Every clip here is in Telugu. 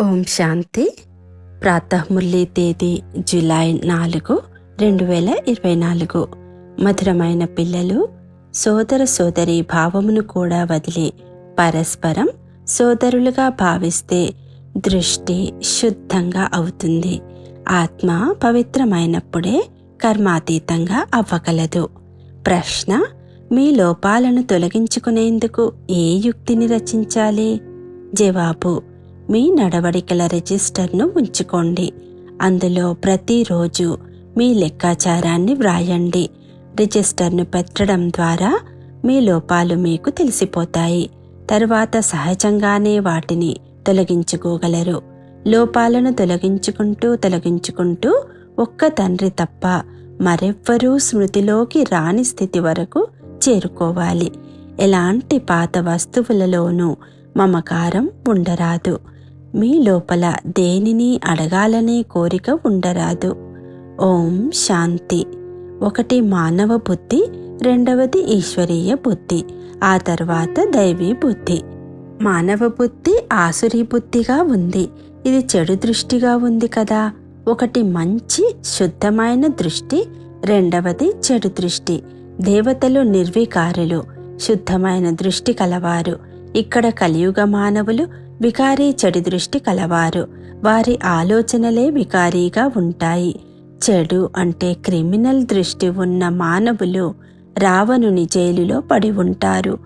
ఓం శాంతి. ప్రాతముల్లి తేదీ జూలై నాలుగు రెండు వేల ఇరవై నాలుగు. మధురమైన పిల్లలు సోదర సోదరి భావమును కూడా వదిలి పరస్పరం సోదరులుగా భావిస్తే దృష్టి శుద్ధంగా అవుతుంది. ఆత్మ పవిత్రమైనప్పుడే కర్మాతీతంగా అవ్వగలదు. ప్రశ్న మీ లోపాలను తొలగించుకునేందుకు ఏ యుక్తిని రచించాలి? జవాబు మీ నడవడికల రిజిస్టర్ను ఉంచుకోండి. అందులో ప్రతిరోజు మీ లెక్కాచారాన్ని వ్రాయండి. రిజిస్టర్ను పెట్టడం ద్వారా మీ లోపాలు మీకు తెలిసిపోతాయి. తరువాత సహజంగానే వాటిని తొలగించుకోగలరు. లోపాలను తొలగించుకుంటూ తొలగించుకుంటూ ఒక్క తండ్రి తప్ప మరెవ్వరూ స్మృతిలోకి రాని స్థితి వరకు చేరుకోవాలి. ఎలాంటి పాత వస్తువులలోనూ మమకారం ఉండరాదు. మీ లోపల దేనిని అడగాలనే కోరిక ఉండరాదు. ఓం శాంతి. ఒకటి మానవ బుద్ధి రెండవది ఈశ్వరీయ బుద్ధి ఆ తర్వాత దైవీ బుద్ధి. మానవ బుద్ధి ఆసురీ బుద్ధిగా ఉంది. ఇది చెడు దృష్టిగా ఉంది కదా. ఒకటి మంచి శుద్ధమైన దృష్టి రెండవది చెడు దృష్టి. దేవతలు నిర్వికారులు శుద్ధమైన దృష్టి కలవారు. ఇక్కడ కలియుగ మానవులు వికారీ చెడు దృష్టి కలవారు. వారి ఆలోచనలే వికారీగా ఉంటాయి. చెడు అంటే క్రిమినల్ దృష్టి ఉన్న మానవులు రావణుని జైలులో పడి ఉంటారు.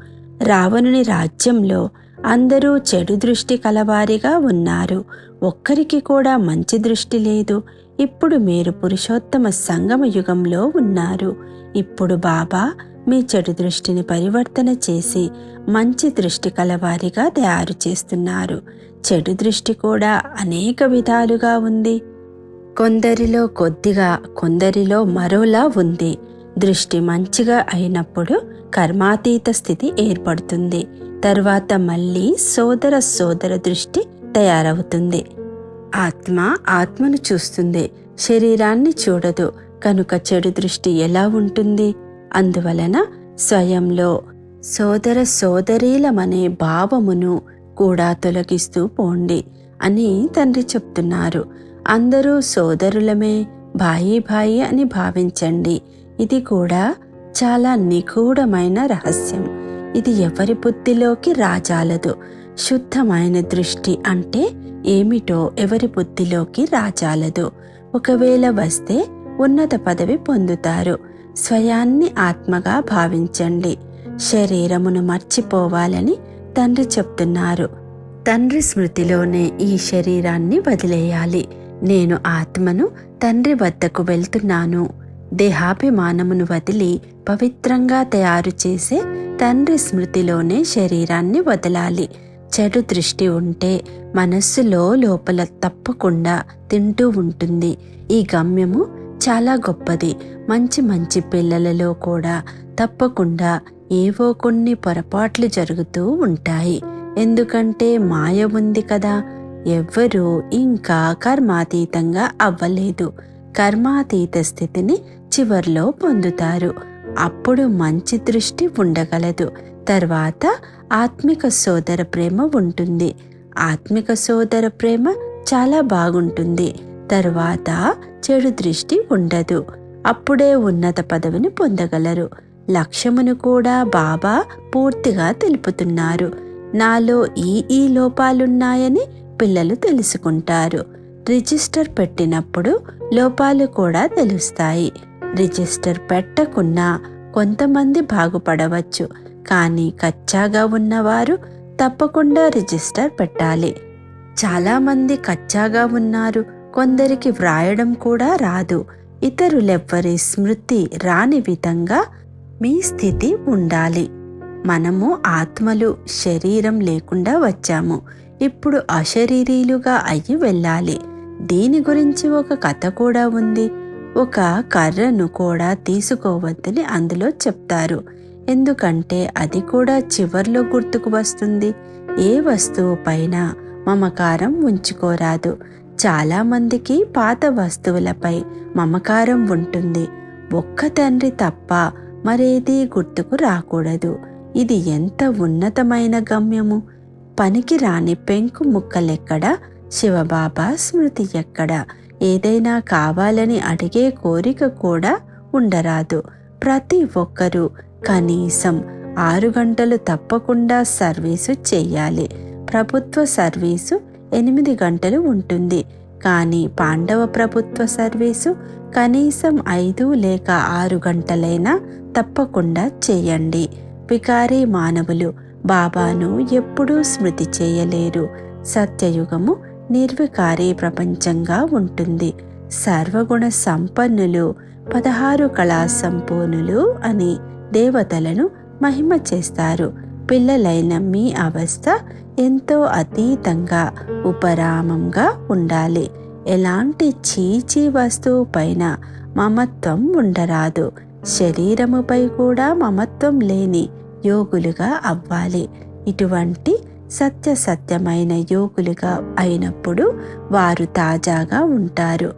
రావణుని రాజ్యంలో అందరూ చెడు దృష్టి కలవారిగా ఉన్నారు. ఒక్కరికి కూడా మంచి దృష్టి లేదు. ఇప్పుడు మీరు పురుషోత్తమ సంగమ యుగంలో ఉన్నారు. ఇప్పుడు బాబా మీ చెడు దృష్టిని పరివర్తన చేసి మంచి దృష్టి కలవారిగా తయారు చేస్తున్నారు. చెడు దృష్టి కూడా అనేక విధాలుగా ఉంది. కొందరిలో కొద్దిగా కొందరిలో మరోలా ఉంది. దృష్టి మంచిగా అయినప్పుడు కర్మాతీత స్థితి ఏర్పడుతుంది. తర్వాత మళ్ళీ సోదర సోదర దృష్టి తయారవుతుంది. ఆత్మ ఆత్మను చూస్తుంది. శరీరాన్ని చూడదు. కనుక చెడు దృష్టి ఎలా ఉంటుంది? అందువలన స్వయంలో సోదర సోదరీలమనే భావమును కూడా తొలగిస్తూ పోండి అని తండ్రి చెప్తున్నారు. అందరూ సోదరులమే భాయి భాయి అని భావించండి. ఇది కూడా చాలా నిగూఢమైన రహస్యం. ఇది ఎవరి బుద్ధిలోకి రాజాలదు. శుద్ధమైన దృష్టి అంటే ఏమిటో ఎవరి బుద్ధిలోకి రాజాలదు. ఒకవేళ వస్తే ఉన్నత పదవి పొందుతారు. స్వయాన్ని ఆత్మగా భావించండి. శరీరమును మర్చిపోవాలని తండ్రి చెప్తున్నారు. తండ్రి స్మృతిలోనే ఈ శరీరాన్ని వదిలేయాలి. నేను ఆత్మను తండ్రి వద్దకు వెళ్తున్నాను. దేహాభిమానమును వదిలి పవిత్రంగా తయారు చేసే తండ్రి స్మృతిలోనే శరీరాన్ని వదలాలి. చెడు దృష్టి ఉంటే మనస్సులో లోపల తప్పకుండా తింటూ ఉంటుంది. ఈ గమ్యము చాలా గొప్పది. మంచి మంచి పిల్లలలో కూడా తప్పకుండా ఏవో కొన్ని పొరపాట్లు జరుగుతూ ఉంటాయి. ఎందుకంటే మాయ ఉంది కదా. ఎవ్వరూ ఇంకా కర్మాతీతంగా అవ్వలేదు. కర్మాతీత స్థితిని చివర్లో పొందుతారు. అప్పుడు మంచి దృష్టి ఉండగలదు. తర్వాత ఆత్మిక సోదర ప్రేమ ఉంటుంది. ఆత్మిక సోదర ప్రేమ చాలా బాగుంటుంది. తర్వాత చెడు దృష్టి ఉండదు. అప్పుడే ఉన్నత పదవిని పొందగలరు. లక్ష్యమును కూడా బాబా పూర్తిగా తెలుపుతున్నారు. నాలో ఈ ఈ లోపాలున్నాయని పిల్లలు తెలుసుకుంటారు. రిజిస్టర్ పెట్టినప్పుడు లోపాలు కూడా తెలుస్తాయి. రిజిస్టర్ పెట్టకున్నా కొంతమంది బాగుపడవచ్చు. కానీ కచ్చాగా ఉన్నవారు తప్పకుండా రిజిస్టర్ పెట్టాలి. చాలామంది కచ్చాగా ఉన్నారు. కొందరికి వ్రాయడం కూడా రాదు. ఇతరులెవ్వరి స్మృతి రాని విధంగా మీ స్థితి ఉండాలి. మనము ఆత్మలు శరీరం లేకుండా వచ్చాము. ఇప్పుడు అశరీరీలుగా అయ్యి వెళ్ళాలి. దీని గురించి ఒక కథ కూడా ఉంది. ఒక కర్రను కూడా తీసుకోవద్దని అందులో చెప్తారు. ఎందుకంటే అది కూడా చివర్లో గుర్తుకు వస్తుంది. ఏ వస్తువు పైన మమకారం ఉంచుకోరాదు. చాలామందికి పాత వస్తువులపై మమకారం ఉంటుంది. ఒక్క తండ్రి తప్ప మరేదీ గుర్తుకు రాకూడదు. ఇది ఎంత ఉన్నతమైన గమ్యము? పనికి రాని పెంకు ముక్కలెక్కడ? శివబాబా స్మృతి ఎక్కడ? ఏదైనా కావాలని అడిగే కోరిక కూడా ఉండరాదు. ప్రతి ఒక్కరూ కనీసం ఆరు గంటలు తప్పకుండా సర్వీసు చేయాలి. ప్రభుత్వ సర్వీసు ఎనిమిది గంటలు ఉంటుంది. కానీ పాండవ ప్రభుత్వ సర్వీసు కనీసం ఐదు లేక ఆరు గంటలైనా తప్పకుండా చేయండి. వికారీ మానవులు బాబాను ఎప్పుడూ స్మృతి చేయలేరు. సత్యయుగము నిర్వికారీ ప్రపంచంగా ఉంటుంది. సర్వగుణ సంపన్నులు పదహారు కళా సంపూర్ణులు అని దేవతలను మహిమ చేస్తారు. పిల్లలైన మీ అవస్థ ఎంతో అతీతంగా ఉపరామంగా ఉండాలి. ఎలాంటి చీచి వస్తువు పైన మమత్వం ఉండరాదు. శరీరముపై కూడా మమత్వం లేని యోగులుగా అవ్వాలి. ఇటువంటి సత్య సత్యమైన యోగులుగా అయినప్పుడు వారు తాజాగా ఉంటారు.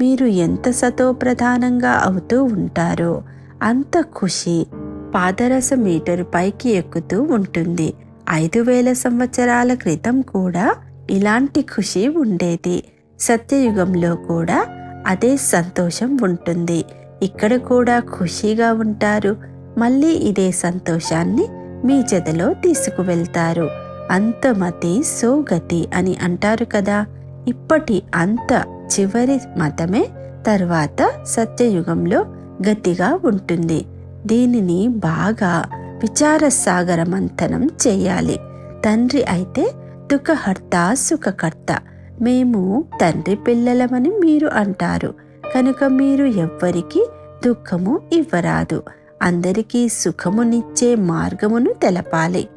మీరు ఎంత సతోప్రధానంగా అవుతూ ఉంటారో అంత ఖుషి పాదరస మీటరు పైకి ఎక్కుతూ ఉంటుంది. ఐదు వేల సంవత్సరాల క్రితం కూడా ఇలాంటి ఖుషి ఉండేది. సత్యయుగంలో కూడా అదే సంతోషం ఉంటుంది. ఇక్కడ కూడా ఖుషీగా ఉంటారు. మళ్ళీ ఇదే సంతోషాన్ని మీ జతలో తీసుకువెళ్తారు. అంతమతి సోగతి అని అంటారు కదా. ఇప్పటి అంత చివరి మతమే తర్వాత సత్యయుగంలో గతిగా ఉంటుంది. దీనిని బాగా విచార మంథనం చేయాలి. తండ్రి అయితే దుఃఖహర్త సుఖకర్త. మేము తండ్రి పిల్లలమని మీరు అంటారు. కనుక మీరు ఎవ్వరికి దుఃఖము ఇవ్వరాదు. అందరికీ సుఖమునిచ్చే మార్గమును తెలపాలి.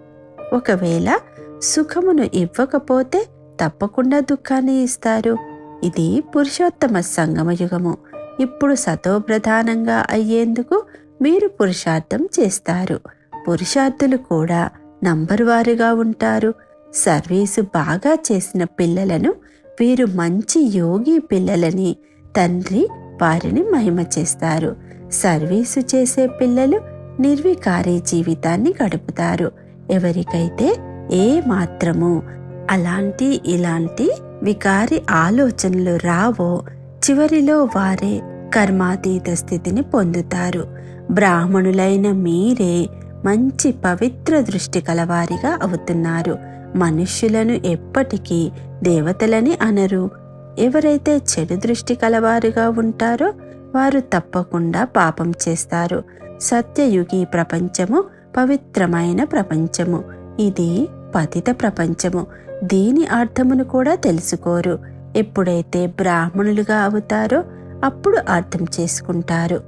ఒకవేళ సుఖమును ఇవ్వకపోతే తప్పకుండా దుఃఖాన్ని ఇస్తారు. ఇది పురుషోత్తమ సంగమ యుగము. ఇప్పుడు సతోప్రధానంగా అయ్యేందుకు మీరు పురుషార్థం చేస్తారు. పురుషార్థులు కూడా నంబర్ వారుగా ఉంటారు. సర్వీసు బాగా చేసిన పిల్లలను వీరు మంచి యోగి పిల్లలని తండ్రి వారిని మహిమ చేస్తారు. సర్వీసు చేసే పిల్లలు నిర్వికారి జీవితాన్ని గడుపుతారు. ఎవరికైతే ఏ మాత్రము అలాంటి ఇలాంటి వికారి ఆలోచనలు రావో చివరిలో వారే కర్మాతీత స్థితిని పొందుతారు. బ్రాహ్మణులైన మీరే మంచి పవిత్ర దృష్టి కలవారిగా అవుతున్నారు. మనుష్యులను ఎప్పటికీ దేవతలని అనరు. ఎవరైతే చెడు దృష్టి కలవారుగా ఉంటారో వారు తప్పకుండా పాపం చేస్తారు. సత్యయుగి ప్రపంచము పవిత్రమైన ప్రపంచము. ఇది పతిత ప్రపంచము. దీని అర్థమును కూడా తెలుసుకోరు. ఎప్పుడైతే బ్రాహ్మణులుగా అవుతారో అప్పుడు అర్థం చేసుకుంటారు.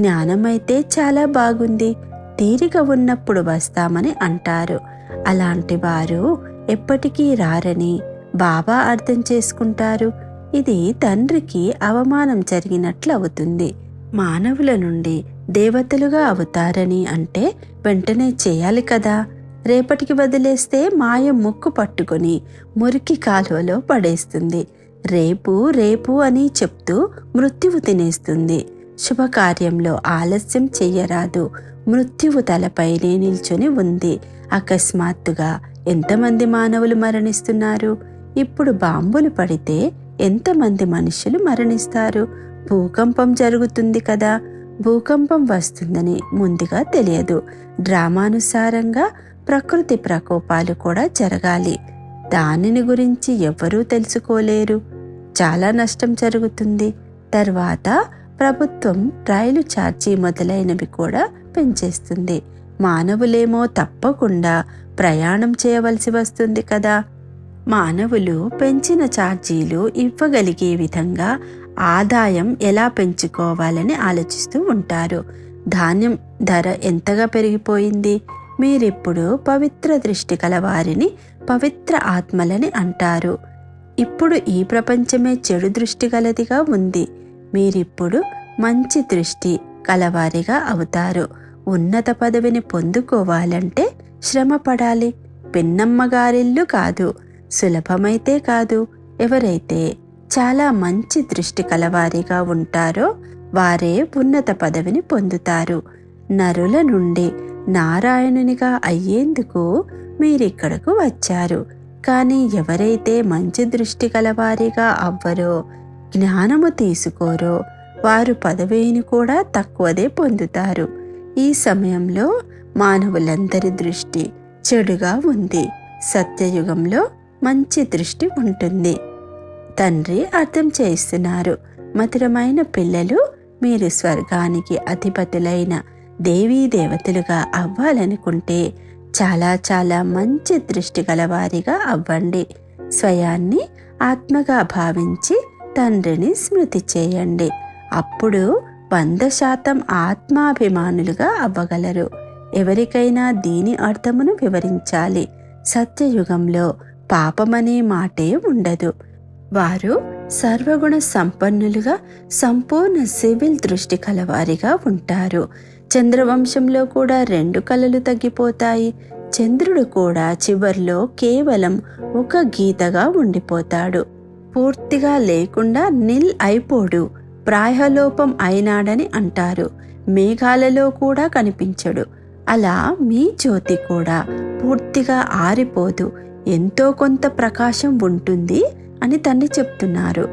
జ్ఞానమైతే చాలా బాగుంది. తీరిక ఉన్నప్పుడు వస్తామని అంటారు. అలాంటి వారు ఎప్పటికీ రారని బాబా అర్థం చేసుకుంటారు. ఇది తండ్రికి అవమానం జరిగినట్లు అవుతుంది. మానవుల నుండి దేవతలుగా అవుతారని అంటే వెంటనే చేయాలి కదా. రేపటికి వదిలేస్తే మాయ ముక్కు పట్టుకొని మురికి కాలువలో పడేస్తుంది. రేపు రేపు అని చెప్తూ మృత్యువు తినేస్తుంది. శుభకార్యంలో ఆలస్యం చెయ్యరాదు. మృత్యువు తలపైనే నిల్చొని ఉంది. అకస్మాత్తుగా ఎంతమంది మానవులు మరణిస్తున్నారు? ఇప్పుడు బాంబులు పడితే ఎంతమంది మనుషులు మరణిస్తారు? భూకంపం జరుగుతుంది కదా? భూకంపం వస్తుందని ముందుగా తెలియదు. డ్రామానుసారంగా ప్రకృతి ప్రకోపాలు కూడా జరగాలి. దానిని గురించి ఎవ్వరూ తెలుసుకోలేరు. చాలా నష్టం జరుగుతుంది. తర్వాత ప్రభుత్వం రైలు ఛార్జీ మొదలైనవి కూడా పెంచేస్తుంది. మానవులేమో తప్పకుండా ప్రయాణం చేయవలసి వస్తుంది కదా. మానవులు పెంచిన ఛార్జీలు ఇవ్వగలిగే విధంగా ఆదాయం ఎలా పెంచుకోవాలని ఆలోచిస్తూ ఉంటారు. ధాన్యం ధర ఎంతగా పెరిగిపోయింది? మీరిప్పుడు పవిత్ర దృష్టి కల వారిని పవిత్ర ఆత్మలని అంటారు. ఇప్పుడు ఈ ప్రపంచమే చెడు దృష్టి గలదిగా ఉంది. మీరిప్పుడు మంచి దృష్టి కలవారిగా అవుతారు. ఉన్నత పదవిని పొందుకోవాలంటే శ్రమ పడాలి పిన్నమ్మగారిల్లు కాదు సులభమైతే కాదు. ఎవరైతే చాలా మంచి దృష్టి కలవారిగా ఉంటారో వారే ఉన్నత పదవిని పొందుతారు. నరుల నుండి నారాయణునిగా అయ్యేందుకు మీరిక్కడకు వచ్చారు. కానీ ఎవరైతే మంచి దృష్టి కలవారిగా అవ్వరో జ్ఞానము తీసుకోరో వారు పదవిని కూడా తక్కువదే పొందుతారు. ఈ సమయంలో మానవులందరి దృష్టి చెడుగా ఉంది. సత్యయుగంలో మంచి దృష్టి ఉంటుంది. తండ్రి అర్థం చేస్తున్నారు. మధురమైన పిల్లలు మీరు స్వర్గానికి అధిపతులైన దేవీ దేవతలుగా అవ్వాలనుకుంటే చాలా చాలా మంచి దృష్టి గలవారిగా అవ్వండి. స్వయాన్ని ఆత్మగా భావించి తండ్రిని స్మృతి చేయండి. అప్పుడు వంద శాతం ఆత్మాభిమానులుగా అవ్వగలరు. ఎవరికైనా దీని అర్థమును వివరించాలి. సత్యయుగంలో పాపమనే మాటే ఉండదు. వారు సర్వగుణ సంపన్నులుగా సంపూర్ణ సివిల్ దృష్టి కలవారిగా ఉంటారు. చంద్రవంశంలో కూడా రెండు కళలు తగ్గిపోతాయి. చంద్రుడు కూడా చివర్లో కేవలం ఒక గీతగా ఉండిపోతాడు. పూర్తిగా లేకుండా నిల్ అయిపోడు ప్రాయలోపం అయినాడని అంటారు. మేఘాలలో కూడా కనిపించడు. అలా మీ జ్యోతి కూడా పూర్తిగా ఆరిపోదు. ఎంతో కొంత ప్రకాశం ఉంటుంది అని తండ్రి చెప్తున్నారు.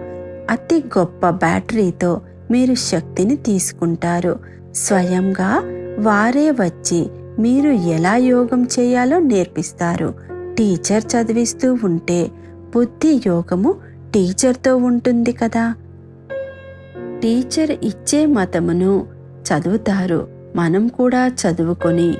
అతి గొప్ప బ్యాటరీతో మీరు శక్తిని తీసుకుంటారు. స్వయంగా వారే వచ్చి మీరు ఎలా యోగం చేయాలో నేర్పిస్తారు. టీచర్ చదివిస్తూ ఉంటే బుద్ధి యోగము టీచర్తో ఉంటుంది కదా. టీచర్ ఇచ్చే మతమును చదువుతారు. మనం కూడా చదువుకొని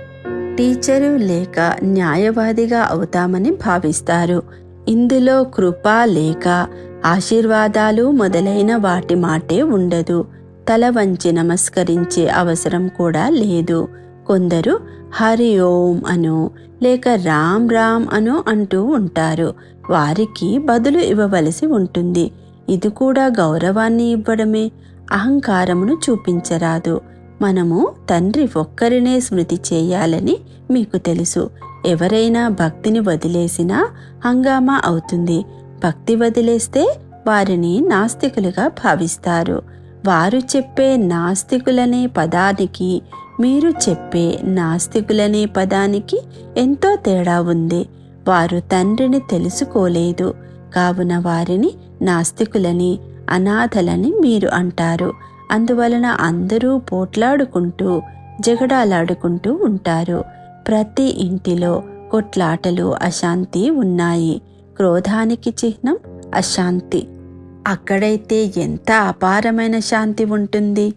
టీచరు లేక న్యాయవాదిగా అవుతామని భావిస్తారు. ఇందులో కృప లేక ఆశీర్వాదాలు మొదలైన వాటి మాటే ఉండదు. తల వంచి నమస్కరించే అవసరం కూడా లేదు. కొందరు హరి ఓం అను లేక రామ్ రామ్ అను అంటూ ఉంటారు. వారికి బదులు ఇవ్వవలసి ఉంటుంది. ఇది కూడా గౌరవాన్ని ఇవ్వడమే. అహంకారమును చూపించరాదు. మనము తండ్రి ఒక్కరినే స్మృతి చేయాలని మీకు తెలుసు. ఎవరైనా భక్తిని వదిలేసినా హంగామా అవుతుంది. భక్తి వదిలేస్తే వారిని నాస్తికులుగా భావిస్తారు. వారు చెప్పే నాస్తికులనే పదానికి మీరు చెప్పే నాస్తికులనే పదానికి ఎంతో తేడా ఉంది. వారు తండ్రిని తెలుసుకోలేదు. కావున వారిని నాస్తికులని అనాథలని మీరు అంటారు. అందువలన అందరూ పోట్లాడుకుంటూ జగడాలాడుకుంటూ ఉంటారు. ప్రతి ఇంటిలో కొట్లాటలు అశాంతి ఉన్నాయి. క్రోధానికి చిహ్నం అశాంతి. అక్కడైతే ఎంత అపారమైన శాంతి ఉంటుంది.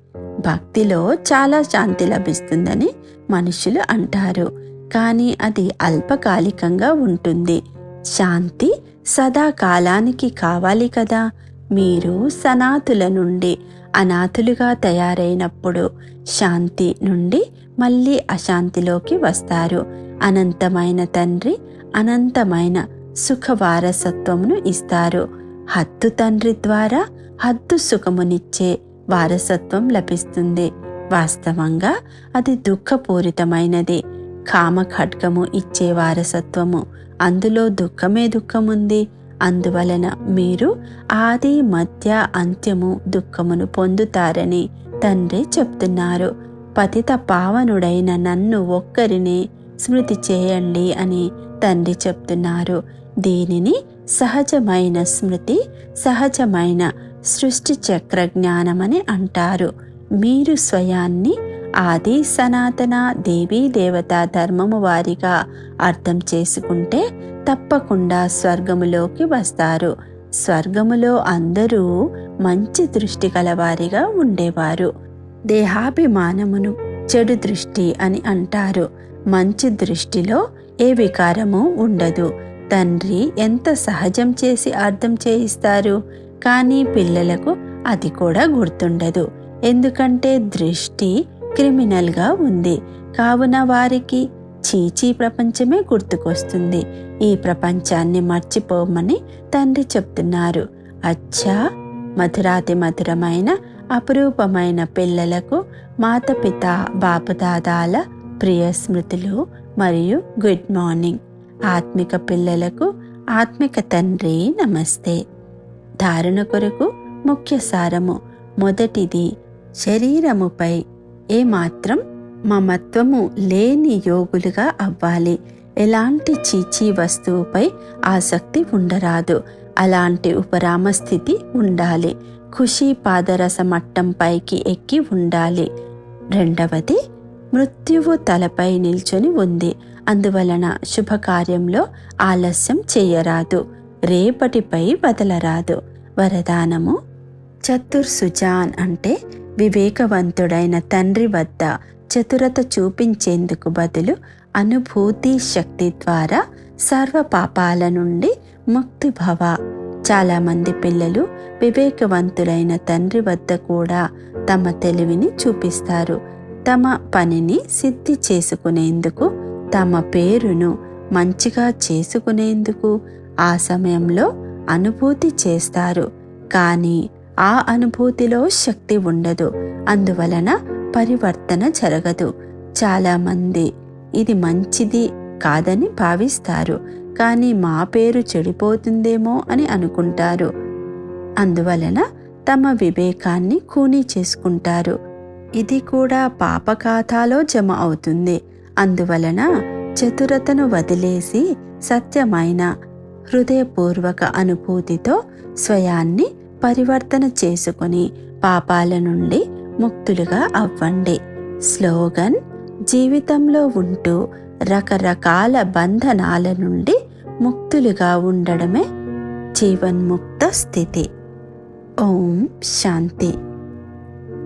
భక్తిలో చాలా శాంతి లభిస్తుందని మనుషులు అంటారు. కానీ అది అల్పకాలికంగా ఉంటుంది. శాంతి సదాకాలానికి కావాలి కదా. మీరు సనాతుల నుండి అనాథులుగా తయారైనప్పుడు శాంతి నుండి మళ్ళీ అశాంతిలోకి వస్తారు. అనంతమైన తండ్రి అనంతమైన సుఖ వారసత్వమును ఇస్తారు. హద్దు తండ్రి ద్వారా హద్దు సుఖమునిచ్చే వారసత్వం లభిస్తుంది. వాస్తవంగా అది దుఃఖపూరితమైనది. కామఖడ్గము ఇచ్చే వారసత్వము. అందులో దుఃఖమే దుఃఖముంది. అందువలన మీరు ఆది మధ్య అంత్యము దుఃఖమును పొందుతారని తండ్రి చెప్తున్నారు. పతిత పావనుడైన నన్ను ఒక్కరిని స్మృతి చేయండి అని తండ్రి చెప్తున్నారు. దీనిని సహజమైన స్మృతి సహజమైన సృష్టి చక్ర జ్ఞానమని అంటారు. మీరు స్వయాన్ని ఆది సనాతన దేవీ దేవతా ధర్మము వారిగా అర్థం చేసుకుంటే తప్పకుండా స్వర్గములోకి వస్తారు. స్వర్గములో అందరూ మంచి దృష్టి కలవారిగా ఉండేవారు. దేహాభిమానమును చెడు దృష్టి అని అంటారు. మంచి దృష్టిలో ఏ వికారము ఉండదు. తండ్రి ఎంత సహజం చేసి అర్థం చేయిస్తారు? కానీ పిల్లలకు అది కూడా గుర్తుండదు. ఎందుకంటే దృష్టి క్రిమినల్గా ఉంది. కావున వారికి చీచీ ప్రపంచమే గుర్తుకొస్తుంది. ఈ ప్రపంచాన్ని మర్చిపోమని తండ్రి చెప్తున్నారు. అచ్చా! మధురాతి మధురమైన అపురూపమైన పిల్లలకు మాతపిత బాపుదాదాల ప్రియ స్మృతులు మరియు గుడ్ మార్నింగ్. ఆత్మిక పిల్లలకు ఆత్మిక తండ్రి నమస్తే. ధారణ కొరకు ముఖ్య సారము. మొదటిది శరీరముపై ఏమాత్రం మమత్వము లేని యోగులుగా అవ్వాలి. ఎలాంటి చీచీ వస్తువుపై ఆసక్తి ఉండరాదు. అలాంటి ఉపరామ స్థితి ఉండాలి. ఖుషి పాదరస మట్టం పైకి ఎక్కి ఉండాలి. రెండవది మృత్యువు తలపై నిల్చొని ఉంది. అందువలన శుభకార్యంలో ఆలస్యం చేయరాదు. రేపటిపై వదలరాదు. వరదానము చతుర్సుజాన్ అంటే వివేకవంతుడైన తండ్రి వద్ద చతురత చూపించేందుకు బదులు అనుభూతి శక్తి ద్వారా సర్వ పాపాల నుండి ముక్తి భవ. చాలామంది పిల్లలు వివేకవంతులైన తండ్రి వద్ద కూడా తమ తెలివిని చూపిస్తారు. తమ పనిని సిద్ధి చేసుకునేందుకు తమ పేరును మంచిగా చేసుకునేందుకు ఆ సమయంలో అనుభూతి చేస్తారు. కానీ ఆ అనుభూతిలో శక్తి ఉండదు. అందువలన పరివర్తన జరగదు. చాలామంది ఇది మంచిది కాదని భావిస్తారు. కానీ మా పేరు చెడిపోతుందేమో అని అనుకుంటారు. అందువలన తమ వివేకాన్ని ఖూనీ చేసుకుంటారు. ఇది కూడా పాప ఖాతాలో జమ అవుతుంది. అందువలన చతురతను వదిలేసి సత్యమైన హృదయపూర్వక అనుభూతితో స్వయాన్ని పరివర్తన చేసుకుని పాపాల నుండి ముక్తులుగా అవ్వండి. స్లోగన్ జీవితంలో ఉంటూ రకరకాల బంధనాల నుండి ముక్తులుగా ఉండడమే జీవన్ముక్త స్థితి. ఓం శాంతి.